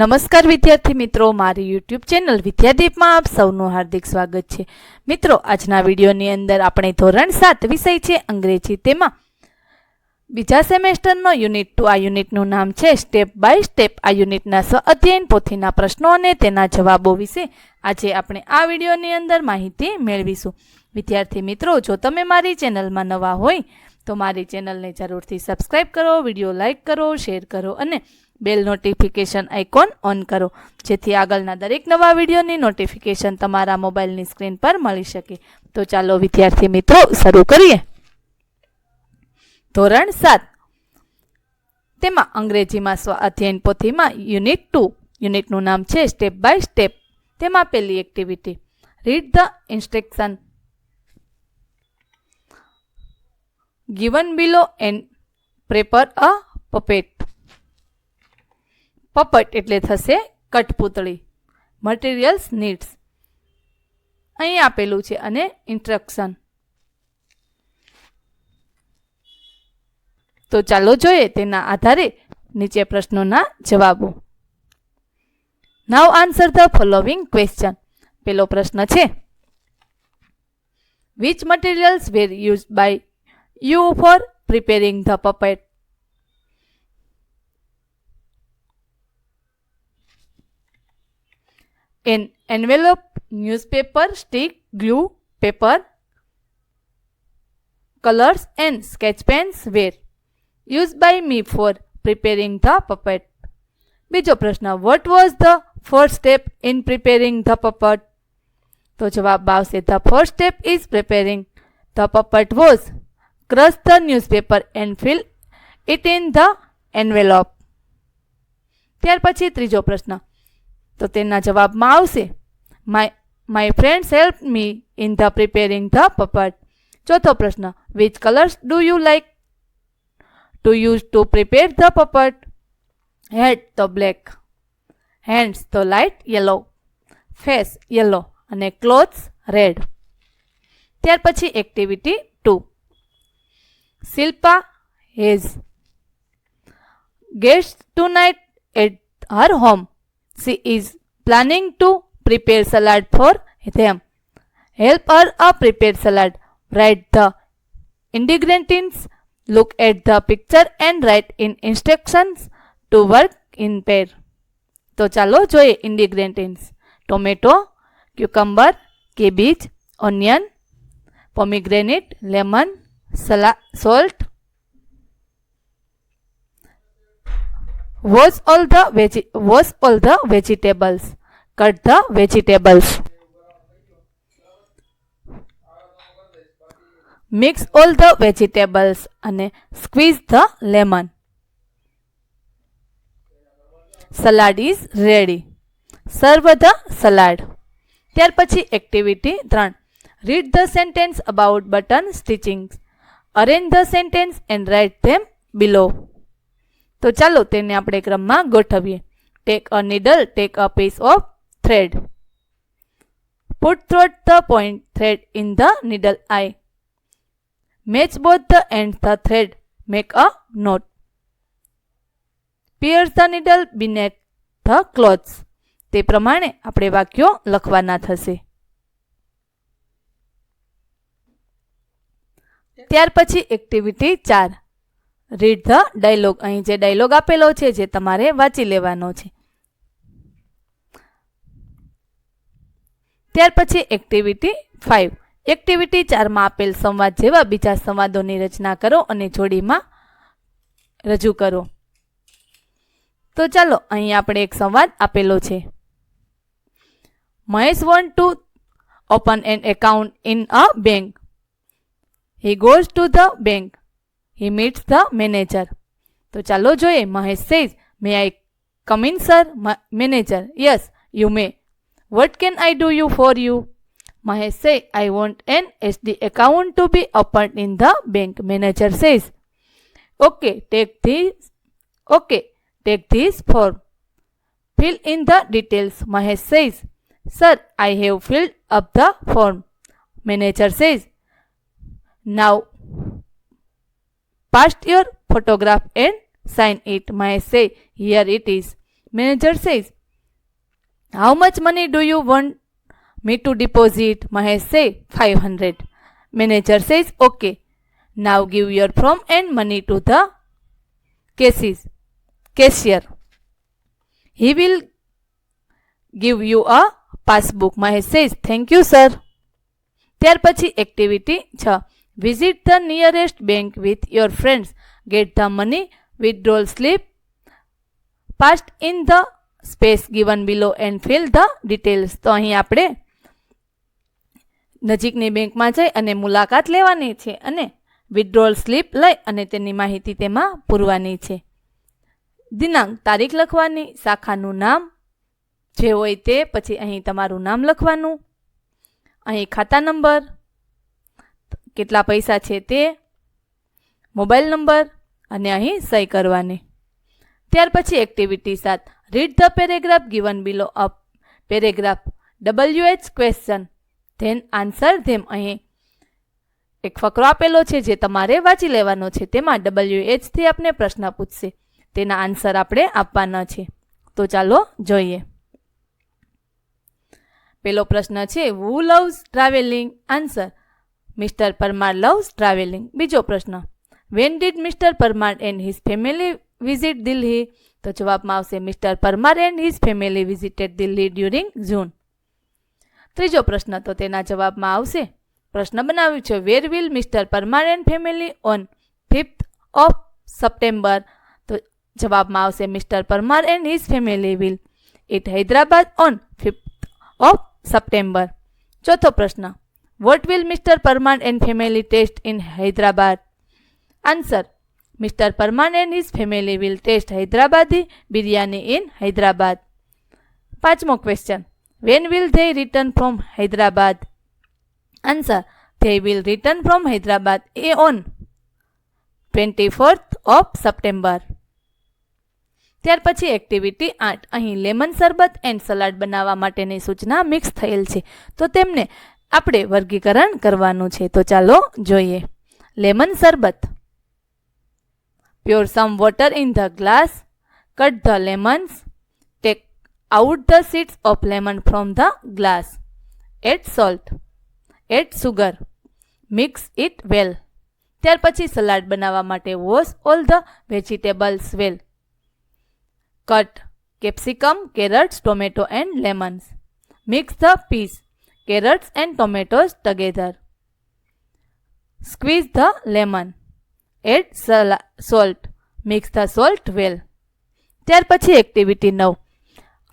નમસ્કાર વિદ્યાર્થી મિત્રો મારી યુટ્યુબ ચેનલ વિદ્યાદીપમાં આપ સૌનું હાર્દિક સ્વાગત છે મિત્રો આજના વિડીયોની અંદર આપણે ધોરણ સાત વિષય છે અંગ્રેજી તેમાં બીજા સેમેસ્ટરનો યુનિટ ટુ આ યુનિટનું નામ છે સ્ટેપ બાય સ્ટેપ આ યુનિટના સ્વ પોથીના પ્રશ્નો અને તેના જવાબો વિશે આજે આપણે આ વિડીયોની અંદર માહિતી મેળવીશું વિદ્યાર્થી મિત્રો જો તમે મારી ચેનલમાં નવા હોય તો મારી ચેનલને જરૂરથી સબસ્ક્રાઈબ કરો વિડીયો લાઇક કરો શેર કરો અને બેલ નોટિફિકેશન આઇકોન ઓન કરો જેથી આગળના દરેક નવા વિડીયોની નોટિફિકેશન તમારા મોબાઈલની સ્ક્રીન પર મળી શકે તો ચાલો વિદ્યાર્થી મિત્રો શરૂ કરીએ ધોરણ સાત તેમાં અંગ્રેજીમાં સ્વાધ્યયન પોથીમાં યુનિટ ટુ યુનિટનું નામ છે સ્ટેપ બાય સ્ટેપ તેમાં પહેલી activity read the instruction given below and prepare a puppet puppet એટલે થશે કઠપૂતળી મટીરિયલ્સ નીડ્સ અહીં આપેલું છે અને ઇન્સ્ટ્રક્શન તો ચાલો જોઈએ તેના આધારે નીચે પ્રશ્નોના જવાબો now answer the following question પેલો પ્રશ્ન છે which materials were used by you for preparing the puppet an envelope newspaper stick glue paper colors and sketch pens were used by me for preparing the puppet બીજો પ્રશ્ન what was the first step in preparing the puppet તો જવાબ આવશે the first step is preparing the puppet was crush the newspaper and fill it in the envelope ત્યાર પછી ત્રીજો પ્રશ્ન તો તેના જવાબમાં આવશે my my friends help me in the preparing the puppet ચોથો પ્રશ્ન which colours do you like to use to prepare the puppet head તો બ્લેક હેન્ડ્સ તો લાઇટ યલો ફેસ યલો અને ક્લોથ્સ રેડ ત્યાર પછી activity two Shilpa has guest tonight at her home She is planning to prepare salad for them. Help her a prepare salad. Write the ingredients. Look at the picture and write in instructions to work in pair. તો ચાલો જોઈએ ingredients tomato cucumber cabbage onion pomegranate lemon salad salt wash all the veggie wash all the vegetables cut the vegetables mix all the vegetables અને squeeze the lemon salad is ready serve the salad ત્યાર પછી activity ત્રણ read the sentences about button stitching arrange the sentences and write them below તો ચાલો તેને આપણે ક્રમમાં ગોઠવીએ take a needle take a piece of thread put throat the point thread in the needle eye match both the end the thread make a knot pierce the needle beneath the clothes તે પ્રમાણે આપણે વાક્યો લખવાના થશે ત્યાર પછી activity ચાર read the dialogue અહીં જે ડાયલોગ આપેલો છે જે તમારે વાંચી લેવાનો છે ત્યાર પછી એક્ટિવિટી ફાઇવ એક્ટિવિટી ચારમાં આપેલ સંવાદ જેવા બીજા સંવાદોની રચના કરો અને જોડીમાં રજૂ કરો તો ચાલો અહીં આપણે એક સંવાદ આપેલો છે Mahesh want to open an account in a bank he goes to the bank He meets the manager. તો ચાલો જોઈએ Mahesh says may I come in sir manager yes you may what can I do you for you Mahesh say I want an SD account to be open in the bank manager says okay take this okay take this form fill in the details Mahesh says sir I have filled up the form manager says now past year photograph and sign it my say here it is manager says how much money do you want me to deposit mahesh say 500 manager says okay now give your form and money to the cases cashier he will give you a passbook mahesh says thank you sir ત્યાર પછી activity છ Visit the nearest bank with your friends. Get the money withdrawal slip passed in the space given below and fill the details. તો અહીં આપણે નજીકની બેંકમાં જઈ અને મુલાકાત લેવાની છે અને વિડ્રોલ સ્લીપ લઈ અને તેની માહિતી તેમાં પૂરવાની છે દિનાંક તારીખ લખવાની શાખાનું નામ જે હોય તે પછી અહીં તમારું નામ લખવાનું અહીં ખાતા નંબર કેટલા પૈસા છે તે મોબાઈલ નંબર અને અહીં સહી કરવાની ત્યાર પછી એક્ટિવિટી સાત read the paragraph given below up paragraph W H question then answer them અહીં એક ફકરો આપેલો છે જે તમારે વાંચી લેવાનો છે તેમાં ડબલ્યુ એચથી આપને પ્રશ્ન પૂછશે તેના આન્સર આપણે આપવાના છે તો ચાલો જોઈએ પેલો પ્રશ્ન છે who loves travelling answer mister Parmar loves travelling બીજો પ્રશ્ન when did mister Parmar and his family visit Delhi તો જવાબમાં આવશે mister Parmar and his family visited Delhi during June ત્રીજો પ્રશ્ન તો તેના જવાબમાં આવશે પ્રશ્ન બનાવ્યું છે where will mister Parmar and family on fifth of September તો જવાબમાં આવશે mister Parmar and his family will eat Hyderabad on fifth of September ચોથો પ્રશ્ન vote will mister Parmar and family taste in Hyderabad answer mister Parmar and his family will taste Hyderabadi biryani in Hyderabad પાંચમો question when will they return from Hyderabad answer they will return from Hyderabad uh on twenty fourth of September ત્યાર પછી activity આઠ અહીં lemon શરબત and salad બનાવવા માટેની સૂચના mix થયેલ છે તો તેમને આપણે વર્ગીકરણ કરવાનું છે તો ચાલો જોઈએ lemon sharbat pour some water in the glass cut the lemons take out the seeds of lemon from the glass add salt add sugar mix it well ત્યાર પછી સલાડ બનાવવા માટે wash all the vegetables well cut capsicum carrots tomato and lemons mix the piece carrots and tomatoes together. Squeeze the lemon. Add salt mix the salt well. ત્યાર પછી activity નવ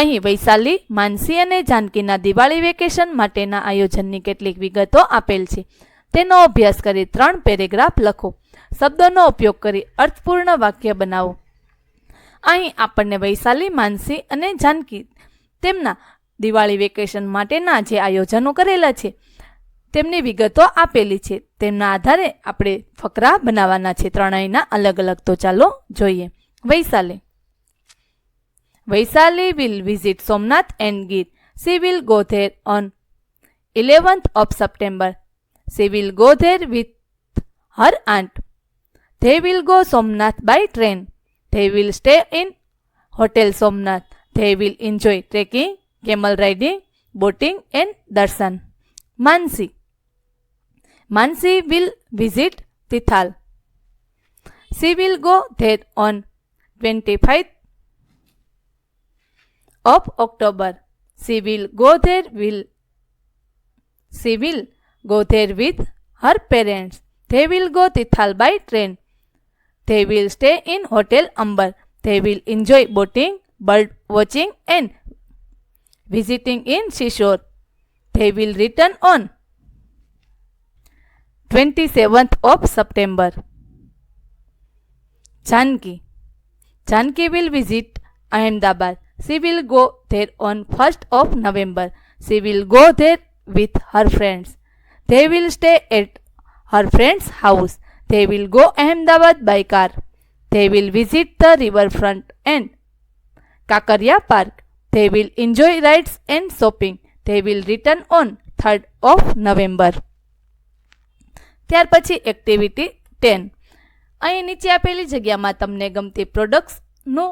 અહીં વૈશાલી માનસી અને જાનકીના Diwali vacation માટેના આયોજનની કેટલીક વિગતો આપેલ છે તેનો અભ્યાસ કરી ત્રણ પેરેગ્રાફ લખો શબ્દોનો ઉપયોગ કરી અર્થપૂર્ણ વાક્ય બનાવો અહીં આપણને વૈશાલી માનસી અને જાનકી તેમના દિવાળી વેકેશન માટેના જે આયોજનો કરેલા છે તેમની વિગતો આપેલી છે તેમના આધારે આપણે ફકરા બનાવવાના છે ત્રણેયના અલગ અલગ તો ચાલો જોઈએ Vaishali Vaishali will visit Somnath and Gir she will go on eleventh of September she will go with her aunt they will go Somnath by train they will stay in hotel Somnath they will enjoy trekking camel riding, boating and darshan. Mansi. Mansi will visit Tithal. She will go there on 25th of October. She will go there will she will go there with her parents. They will go Tithal by train. They will stay in Hotel Amber. They will enjoy boating, bird watching and visiting in Shishor. They will return on 27th of September. Chanki Chanki will visit Ahmedabad. She will go there on 1st of November. She will go there with her friends. They will stay at her friend's house. They will go Ahmedabad by car. They will visit the riverfront and Kakaria Park. They will enjoy rides and shopping they will return on third of November ત્યાર પછી activity ten અહીં નીચે આપેલી જગ્યામાં તમને ગમતી પ્રોડક્ટ્સનું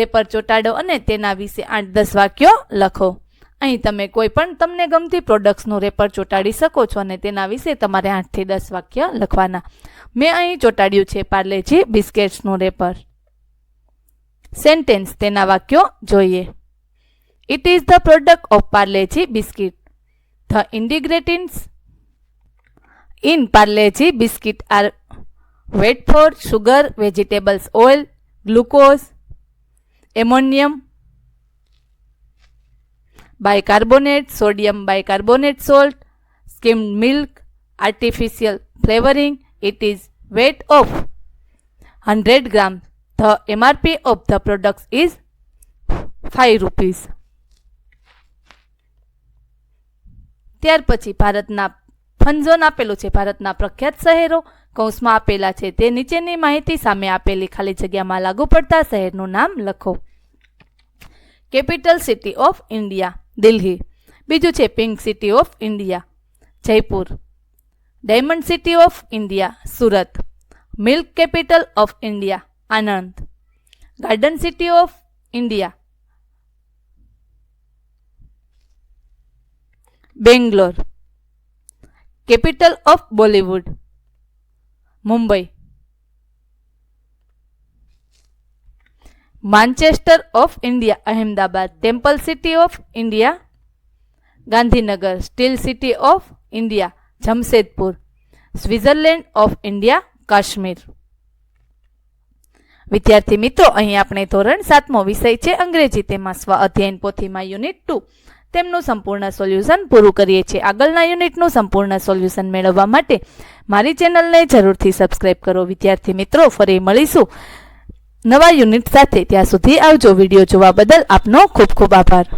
wrapper ચોંટાડો અને તેના વિશે આઠ દસ વાક્યો લખો અહીં તમે કોઈ પણ તમને ગમતી પ્રોડક્ટ્સનું રેપર ચોંટાડી શકો છો અને તેના વિશે તમારે આઠથી દસ વાક્ય લખવાના મેં અહીં ચોંટાડ્યું છે પાર્લેજી બિસ્કેટ્સનું રેપર સેન્ટેન્સ તેના વાક્યો જોઈએ It is the product of Parleji biscuit. The ingredients in Parleji biscuit are wheat flour, sugar, vegetables oil, glucose, ammonium, bicarbonate, sodium bicarbonate salt, skimmed milk, artificial flavoring. It is weight of 100 grams. The MRP of the products is 5 rupees. ત્યાર પછી ભારતના ફનઝોન આપેલું છે ભારતના પ્રખ્યાત શહેરો કૌંસમાં આપેલા છે તે નીચેની માહિતી સામે આપેલી ખાલી જગ્યામાં લાગુ પડતા શહેરનું નામ લખો capital city of India Delhi બીજું છે pink city of India Jaipur diamond city of India Surat milk capital of India Anand garden city of India Bangalore capital of Bollywood Mumbai Manchester of India Ahmedabad temple city of India Gandhinagar steel city of India Jamshedpur Switzerland of India Kashmir વિદ્યાર્થી મિત્રો અહીં આપણે ધોરણ સાતમો વિષય છે અંગ્રેજી તેમાં સ્વ અધ્યયન પોથીમાં યુનિટ ટુ તેમનું સંપૂર્ણ સોલ્યુશન પૂરું કરીએ છીએ આગળના યુનિટનું સંપૂર્ણ સોલ્યુશન મેળવવા માટે મારી ચેનલને જરૂરથી સબસ્ક્રાઈબ કરો વિદ્યાર્થી મિત્રો ફરી મળીશું નવા યુનિટ સાથે ત્યાં સુધી આવજો વિડીયો જોવા બદલ આપનો ખૂબ ખૂબ આભાર